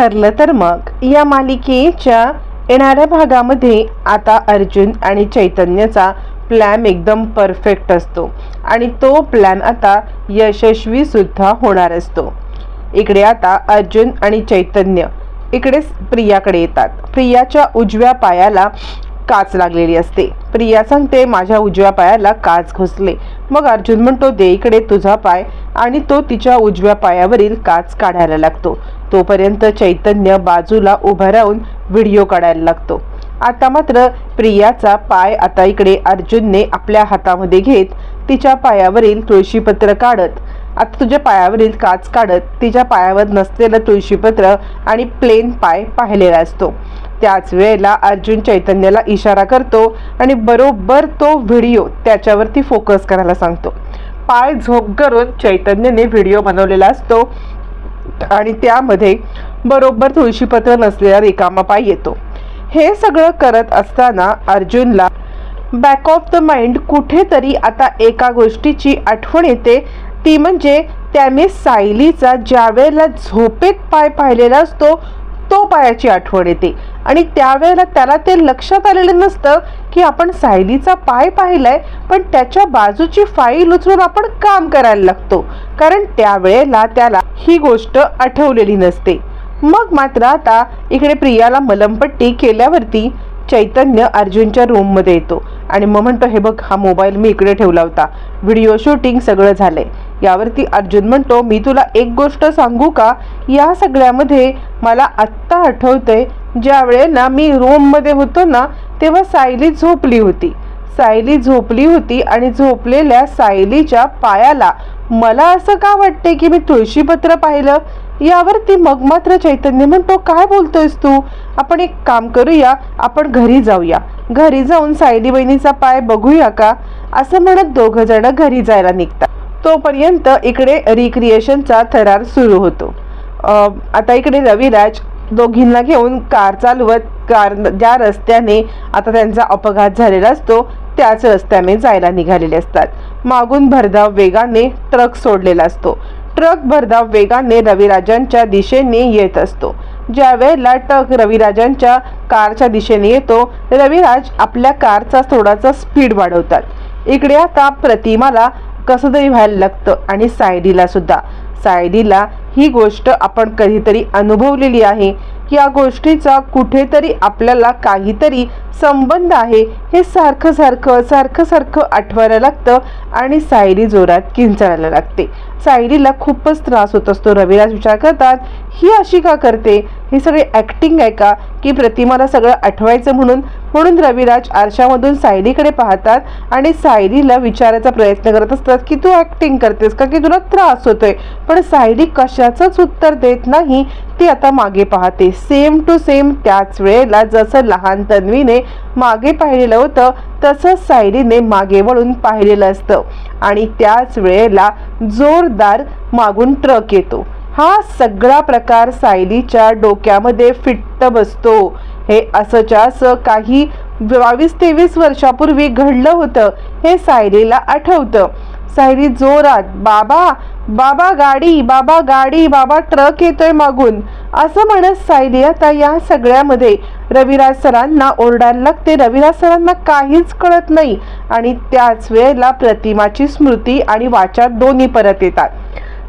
ठरलं तर मग. या मालिकेच्या येणाऱ्या भागामध्ये आता अर्जुन आणि चैतन्याचा प्लॅन एकदम परफेक्ट असतो. आणि तो प्लॅन आता यशस्वी सुद्धा होणार असतो. इकडे आता अर्जुन आणि चैतन्य इकडे प्रियाकडे येतात. प्रियाच्या उजव्या पायाला काच लागलेली असते. प्रिया सांगते माझ्या उजव्या पायाला काच घुसले. मग अर्जुन म्हणतो दे इकडे तुझा पाय. आणि तो तिच्या उजव्या पायावरील काच काढायला लागतो. तोपर्यंत चैतन्य बाजूला उभं राहून व्हिडिओ काढायला लागतो. आता मात्र प्रियाचा पाय आता इकडे अर्जुनने आपल्या हातामध्ये घेत तिच्या पायावरील तुळशीपत्र काढत आता तुझ्या पायावरील काच काढत तिच्या पायावर नसलेलं तुळशीपत्र आणि प्लेन पाय पाहिलेला असतो. त्याच वेळेला अर्जुन चैतन्याला इशारा करतो आणि बरोबर तो व्हिडिओ त्याच्यावरती फोकस करायला सांगतो. पाय झोप करून चैतन्यने व्हिडिओ बनवलेला असतो. आणि त्यामध्ये बरोबर तुळशीपत्र नसलेला रिकामा पाय येतो. हे सगळं करत असताना अर्जुनला बॅक ऑफ द माइंड कुठेतरी आता एका गोष्टीची आठवण येते. ती म्हणजे त्याने सायलीचा ज्या वेळेला झोपेत पाय पाहिलेला असतो तो पायाची आठवण येते. आणि त्यावेळेला त्याला ते लक्षात आलेलं नसतं की आपण सायलीचा पाय पाहिलाय पण त्याच्या बाजूची फाईल उचलून आपण काम करायला लागतो. कारण त्यावेळेला त्याला ही गोष्ट आठवलेली नसते. मग मात्र आता इकडे प्रियाला मलमपट्टी केल्यावरती चैतन्य अर्जुनच्या रूममध्ये येतो. आणि मग म्हणतो हे बघ हा मोबाईल मी इकडे ठेवला होता. व्हिडिओ शूटिंग सगळं झालंय. यावरती अर्जुन म्हणतो मी तुला एक गोष्ट सांगू का? या सगळ्यामध्ये मला आत्ता आठवतंय ज्या वेळेला मी रूममध्ये होतो ना तेव्हा सायली झोपली होती. सायली झोपली होती आणि झोपलेल्या सायलीच्या पायाला मला असं का वाटते की मी तुळशीपत्र पाहिलं? यावरती मग मात्र चैतन्य म्हणतो काय बोलतोयस तू? आपण एक काम करूया आपण घरी जाऊया. घरी जाऊन सायली बहिणीचा पाय बघूया का? असं म्हणत दोघं जण घरी जायला निघतात. तोपर्यंत इकडे रिक्रिएशनचा थरार सुरू होतो. आता इकडे रविराज दोघींना घेऊन कार चालवत कार ज्या रस्त्याने आता त्यांचा अपघात झालेला असतो त्याच रस्त्याने जायला निघालेले असतात. मागून भरधाव वेगाने ट्रक सोडलेला असतो. ट्रक भरधाव वेगाने रविराजांच्या दिशेने येत असतो. ज्या वेळेला ट्रक रविराजांच्या कारच्या दिशेने येतो रविराज आपल्या कारचा थोडासा स्पीड वाढवतात. इकडे आता प्रतिमाला कसं तरी व्हायला लागतं आणि सायडीला सुद्धा. सायडीला ही गोष्ट आपण कधीतरी अनुभवलेली आहे. या गोष्टीचा कुठेतरी आपल्याला काहीतरी संबंध आहे. हे सारखं सारखं सारखं सारखं आठवायला लागतं आणि सायरी जोरात किंचाळायला लागते. सायरीला खूपच त्रास होत असतो. रविराज विचार करतात ही अशी का करते? ही सगळी ॲक्टिंग आहे का? की प्रतिमाला सगळं आठवायचं म्हणून म्हणून रविराज आरशामधून सायलीकडे पाहतात आणि सायलीला विचारायचा प्रयत्न करत असतात की तू ॲक्टिंग करतेस का? की तुला त्रास होतोय? पण सायली कशाचंच उत्तर देत नाही. ती आता मागे पाहते. सेम टू सेम त्याच वेळेला जसं लहान तन्वीने मागे पाहिलेलं होतं तसंच सायलीने मागे वळून पाहिलेलं असतं. आणि त्याच वेळेला जोरदार मागून ट्रक येतो. हा सगळा प्रकार सायलीच्या डोक्यामध्ये फिट्ट बसतो. हे असंच्या असं काही बावीस तेवीस वर्षापूर्वी घडलं होतं हे सायलीला आठवतं. सायली जोरात बाबा बाबा गाडी बाबा गाडी बाबा ट्रक येतोय मागून. असं म्हणत सायली आता या सगळ्यामध्ये रविराज सरांना ओरडायला लागते. रविराज सरांना काहीच कळत नाही आणि त्याच वेळेला प्रतिमाची स्मृती आणि वाचा दोन्ही परत येतात.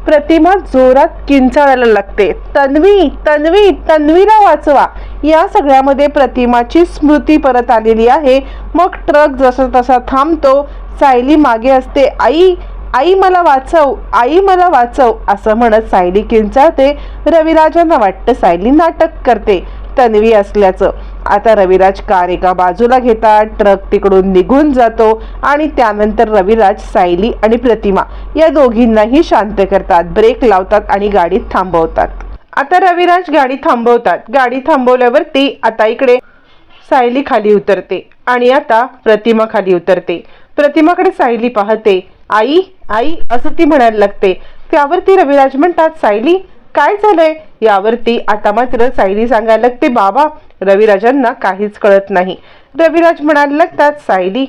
प्रतिमा जोरात किंचाळायला लागते. तन्वी तन्वी तन्वीला वाचवा. या सगळ्यामध्ये प्रतिमाची स्मृती परत आलेली आहे. मग ट्रक जसा तसा थांबतो सायली मागे असते आई आई मला वाचव आई मला वाचव असं म्हणत सायली किंचाळते. रविराजांना वाटतं सायली नाटक करते तन्वी असल्याचं. आता रविराज कार एका बाजूला घेतात ट्रक तिकडून निघून जातो आणि त्यानंतर रविराज सायली आणि प्रतिमा या दोघींनाही शांत करतात ब्रेक लावतात आणि गाडी थांबवतात. आता रविराज गाडी थांबवतात. गाडी थांबवल्यावरती आता इकडे सायली खाली उतरते आणि आता प्रतिमा खाली उतरते. प्रतिमाकडे सायली पाहते. आई आई असं ती म्हणायला लागते. त्यावरती रविराज म्हणतात सायली काय झालंय? यावरती आता मात्र सायली सांगायला लागते बाबा रविराजांना काहीच कळत नाही. रविराज म्हणायला लागतात सायली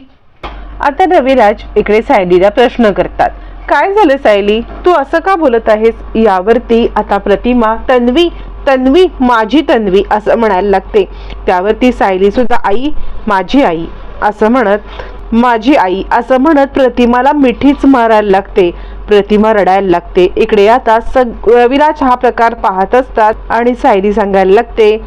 आता रविराज इकडे सायलीला प्रश्न करतात. काय झालं सायली? तू असं का बोलत आहेस? यावरती आता प्रतिमा तन्वी तन्वी माझी तन्वी असं म्हणायला लागते. त्यावरती सायली सुद्धा आई माझी आई असं म्हणत माझी आई असं म्हणत प्रतिमाला मिठीच मारायला लागते. प्रतिमा रडायला लागते. इकडे आता सग रविराज हा प्रकार पाहत असतात आणि सायली सांगायला लागते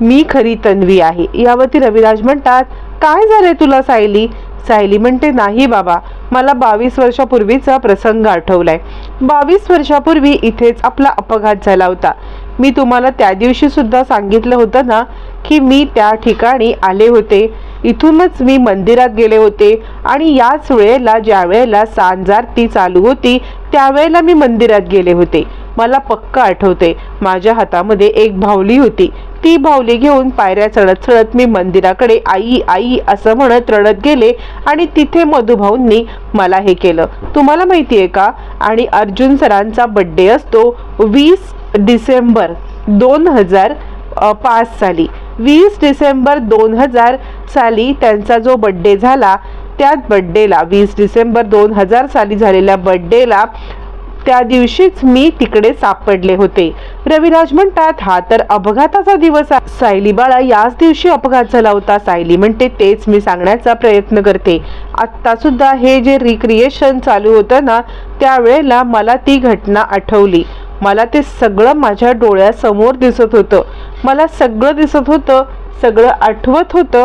मी खरी तन्वी आहे. यावरती रविराज म्हणतात काय झालंय तुला सायली? सायली म्हणते नाही बाबा मला बावीस वर्षापूर्वीचा प्रसंग आठवलाय. बावीस वर्षापूर्वी इथेच आपला अपघात झाला होता. मी तुम्हाला त्या दिवशी सुद्धा सांगितलं होतं ना की मी त्या ठिकाणी आले होते. इथूनच मी मंदिरात गेले होते आणि याच वेळेला ज्या वेळेला सांजारती चालू होती त्यावेळेला मी मंदिरात गेले होते. मला पक्क आठवते. माझ्या हातामध्ये एक भावली होती. ती भावली घेऊन पायऱ्या चढत चढत मी मंदिराकडे आई आई असं म्हणत रडत गेले आणि तिथे मधुभाऊंनी मला हे केलं. तुम्हाला माहिती आहे का? आणि अर्जुन सरांचा बड्डे असतो वीस डिसेंबर दोन हजार पाच साली. वीस डिसेंबर दोन हजार साली त्यांचा जो बड्डे झाला त्याच बड्डेला वीस डिसेंबर दोन हजार साली झालेल्या बड्डेला त्या दिवशीच मी तिकडे सापडले होते. रविराज म्हणतात हा तर अपघाताचा दिवस सायली बाळा याच दिवशी अपघात झाला होता. सायली म्हणते तेच मी सांगण्याचा प्रयत्न करते. आत्ता सुद्धा हे जे रिक्रिएशन चालू होतं ना त्यावेळेला मला ती घटना आठवली. मला ते सगळं माझ्या डोळ्यासमोर दिसत होतं. मला सगळं दिसत होतं सगळं आठवत होतं.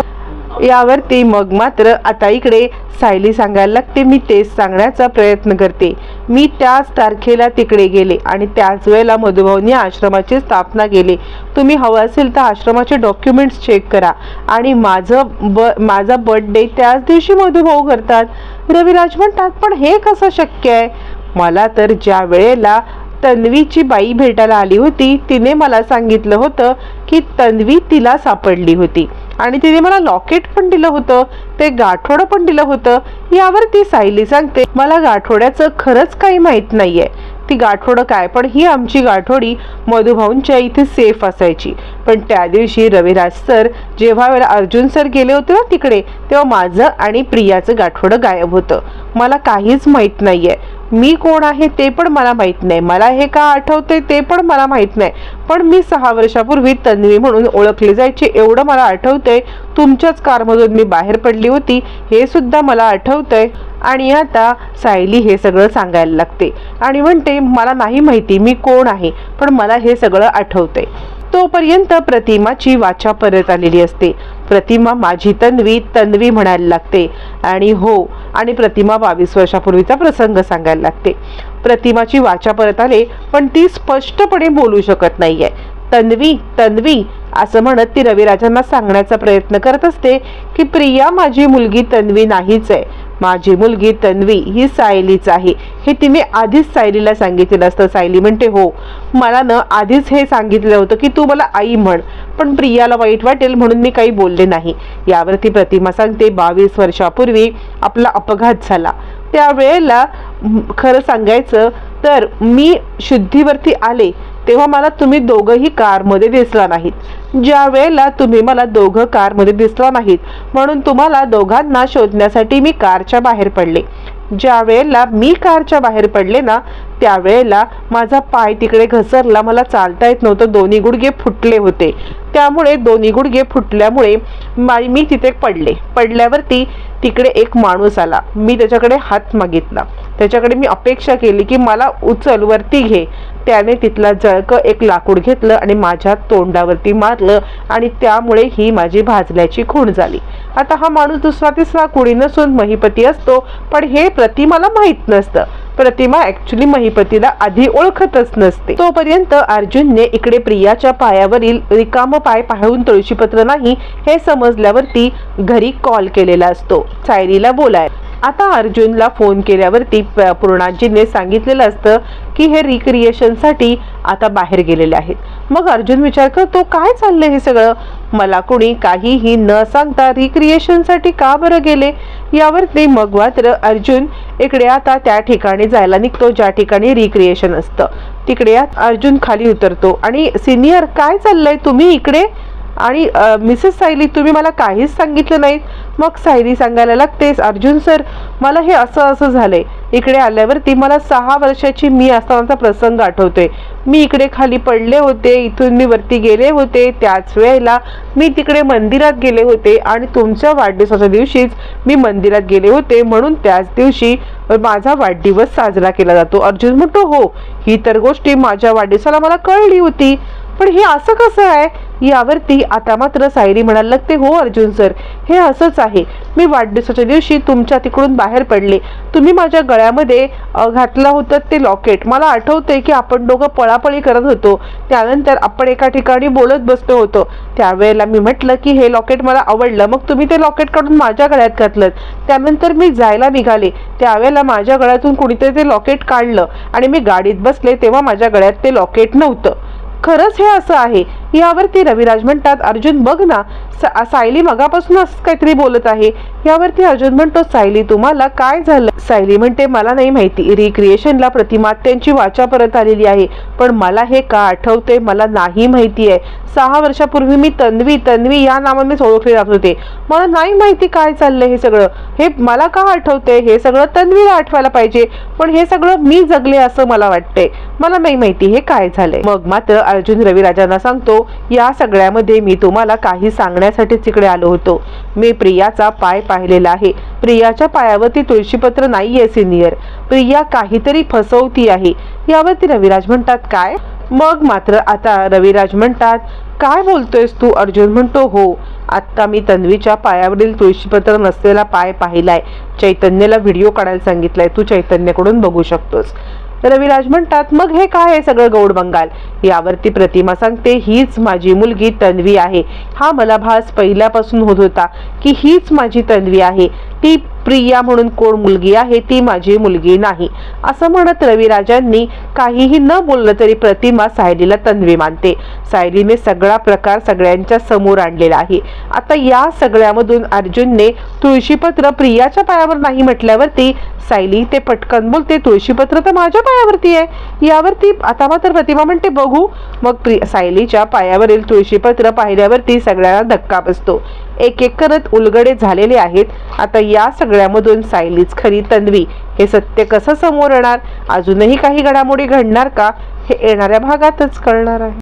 यावरती मग मात्र आता इकडे सायली सांगायला लागते मी तेच सांगण्याचा प्रयत्न करते. मी त्याच तारखेला तिकडे गेले आणि त्याच वेळेला मधुभाऊनी आश्रमाची स्थापना केली. तुम्ही हवं असेल तर आश्रमाचे डॉक्युमेंट्स चेक करा. आणि माझं ब माझा बर्थडे त्याच दिवशी मधुभाऊ करतात. रविराज म्हणतात पण हे कसं शक्य आहे? मला तर ज्या वेळेला तन्वीची बाई भेटायला आली होती तिने मला सांगितलं होतं की तन्वी तिला सापडली होती. आणि तिने मला लॉकेट पण दिलं होतं ते गाठोडं पण दिलं होतं. यावर ती सायली सांगते मला गाठोड्याचं खरंच काही माहीत नाहीये. ती गाठोडं काय? पण ही आमची गाठोडी मधुभाऊंच्या इथे सेफ असायची. पण त्या दिवशी रविराज सर जेव्हा वेळेला अर्जुन सर गेले होते ना तिकडे तेव्हा माझं आणि प्रियाचं गाठोडं गायब होतं. मला काहीच माहीत नाहीये. मी कोण आहे ते पण मला माहीत नाही. मला हे का आठवते ते पण मला माहीत नाही. पण मी सहा वर्षापूर्वी तन्वी म्हणून ओळखले जायचे एवढं मला आठवतंय. तुमच्याच कारमधून मी बाहेर पडली होती हे सुद्धा मला आठवतंय. आणि आता सायली हे सगळं सांगायला लागते. आणि म्हणते मला नाही माहिती मी कोण आहे पण मला हे सगळं आठवतंय. तोपर्यंत प्रतिमाची वाचा परत आलेली असते. प्रतिमा माझी तन्वी तन्वी म्हणायला लागते. आणि हो आणि प्रतिमा बावीस वर्षापूर्वीचा प्रसंग सांगायला लागते. प्रतिमाची वाचा परत आले पण ती स्पष्टपणे बोलू शकत नाहीये. तन्वी तन्वी असं म्हणत ती रविराजांना सांगण्याचा प्रयत्न करत असते की प्रिया माझी मुलगी तन्वी नाहीच आहे. माझी मुलगी तन्वी ही सायलीच आहे. हे तिने आधीच सायलीला सांगितलेलं असतं. सायली म्हणते हो मला ना आधीच हे सांगितलं होतं की तू मला आई म्हण. पण प्रियाला वाईट वाटेल म्हणून मी काही बोलले नाही. यावरती प्रतिमा सांगते बावीस वर्षापूर्वी आपला अपघात झाला. त्यावेळेला खरं सांगायचं तर मी शुद्धीवरती आले. तेव्हा मला तुम्ही दोघंही कारमध्ये दिसला नाहीत. ज्या वेळेला तुम्ही मला दोघं कारमध्ये दिसला नाहीत म्हणून तुम्हाला दोघांना शोधण्यासाठी मी कारच्या बाहेर पडले. ज्या वेळेला मी कारच्या बाहेर पडले ना त्यावेळेला माझा पाय तिकडे घसरला मला चालता येत नव्हतं दोन्ही गुडघे फुटले होते. त्यामुळे दोन्ही गुडघे फुटल्यामुळे मी तिथे पडले. पडल्यावरती तिकडे एक माणूस आला. मी त्याच्याकडे हात मागितला. त्याच्याकडे मी अपेक्षा केली की मला उचल वरती घे. त्याने तिथला जळकं एक लाकूड घेतलं आणि माझ्या तोंडावरती मारलं आणि त्यामुळे ही माझी भाजल्याची खूण झाली. आता हा माणूस दुसरा तिसरा कुणी नसून महिपती असतो पण हे प्रतिमाला माहीत नसतं. प्रतिमा ऍक्च्युली महिपतीला आधी ओळखतच नसते. तोपर्यंत अर्जुनने इकडे प्रियाच्या पायावरील रिकाम पाय पाहून तुळशीपत्र नाही हे समजल्यावरती घरी कॉल केलेला असतो. सायरीला बोलाय आता अर्जुनला फोन केल्यावरती प- पूर्णाजीने सांगितलेलं असतं की हे रिक्रिएशनसाठी आता बाहेर गेलेले आहेत. मग अर्जुन विचार करतो काय चाललंय हे सगळं? मला कोणी काहीही न सांगता रिक्रिएशनसाठी का बरं गेले? यावरती मग मात्र अर्जुन इकडे आता त्या ठिकाणी जायला निघतो ज्या ठिकाणी रिक्रिएशन असतं. तिकडे अर्जुन खाली उतरतो आणि सिनियर काय चाललंय? तुम्ही इकडे? आणि मिसेस सायली तुम्ही मला काहीच सांगितलं नाही. मग सायली सांगायला लागतेस अर्जुन सर मला हे असं असं झालंय. इकडे आल्यावरती मला सहा वर्षाची मी असतानाचा प्रसंग आठवतोय. मी इकडे खाली पडले होते इथून मी वरती गेले होते. त्याच वेळेला मी तिकडे मंदिरात गेले होते आणि तुमच्या वाढदिवसाच्या दिवशीच मी मंदिरात गेले होते. म्हणून त्याच दिवशी माझा वाढदिवस साजरा केला जातो. अर्जुन म्हणतो हो ही तर गोष्टी माझ्या वाढदिवसाला मला कळली होती. पण हे असं कसं आहे? यावरती आता मात्र सायरी म्हणायला लागते हो अर्जुन सर हे असंच आहे. मी वाढदिवसाच्या दिवशी तुमच्या तिकडून बाहेर पडले. तुम्ही माझ्या गळ्यामध्ये घातला होतं ते लॉकेट मला आठवतंय की आपण दोघं पळापळी करत होतो. त्यानंतर आपण एका ठिकाणी बोलत बसलो होतो. त्यावेळेला मी म्हटलं की हे लॉकेट मला आवडलं. मग तुम्ही ते लॉकेट काढून माझ्या गळ्यात घातलं त्यानंतर मी जायला निघाले. त्यावेळेला माझ्या गळ्यातून कुणीतरी ते लॉकेट काढलं. आणि मी गाडीत बसले तेव्हा माझ्या गळ्यात ते लॉकेट नव्हतं. खरंच हे असं आहे. यावरती रविराज म्हणतात अर्जुन बघ ना सा- सायली मगापासून असं काहीतरी बोलत आहे. यावरती अर्जुन म्हणतो सायली तुम्हाला काय झालं? सायली म्हणते मला नाही माहिती. रिक्रिएशनला प्रतिमात्यांची वाचा परत आलेली आहे. पण मला हे का आठवते मला नाही माहिती आहे. सहा वर्षापूर्वी मी तन्वी तन्वी या नावाने ओळखले जात होते. मला नाही माहिती काय चाललंय हे सगळं. हे मला का आठवते हे सगळं तन्वीला आठवायला पाहिजे. पण हे सगळं मी जगले असं मला वाटतंय. मला नाही माहिती हे काय झालंय. मग मात्र अर्जुन रविराजांना सांगतो या सगळ्यामध्ये मी तुम्हाला काही सांगण्यासाठीच इकडे आलो होतो. मी प्रियाचा पाय पाहिलेला आहे. प्रियाच्या पायावरती तुळशीपत्र नाहीये सिनियर. प्रिया काहीतरी फसवती आहे. यावरती रविराज म्हणतात काय? मग मात्र आता रविराज म्हणतात काय बोलतोयस तू? अर्जुन म्हणतो हो आत्ता मी तन्वीच्या पायावरील तुळशीपत्र नसलेला पाय पाहिलाय. चैतन्यला व्हिडिओ काढायला सांगितलाय. तू चैतन्यकडून बघू शकतोस. रविराज म्हणतात मग हे काय आहे सगळं गौड बंगाल? यावरती प्रतिमा सांगते हीच माझी मुलगी तन्वी आहे. हा मला भास पहिल्यापासून होत होता की हीच माझी तन्वी आहे. ती प्रिया म्हणून कोण मुलगी आहे ती माझी मुलगी नाही. असं म्हणत रविराजांनी काहीही न बोललं तरी प्रतिमा सायलीला तन्वी मानते. सायलीने सगळा प्रकार सगळ्यांच्या समोर आणलेला आहे. आता या सगळ्यामधून अर्जुनने तुळशीपत्र प्रियाच्या पायावर नाही म्हटल्यावरती सायली ते पटकन बोलते तुळशीपत्र तर माझ्या पायावरती आहे. यावरती आता मात्र प्रतिमा म्हणते बघू. मग प्रिया सायलीच्या पायावरील तुळशीपत्र पाहिल्यावरती सगळ्यांना धक्का बसतो. एक एक करत उलगडे झालेले आहेत. आता या सगळ्यामधून सायलीच खरी तन्वी. हे सत्य कसं समोर येणार? अजूनही काही घडामोडी घडणार का? हे येणाऱ्या भागातच कळणार आहे.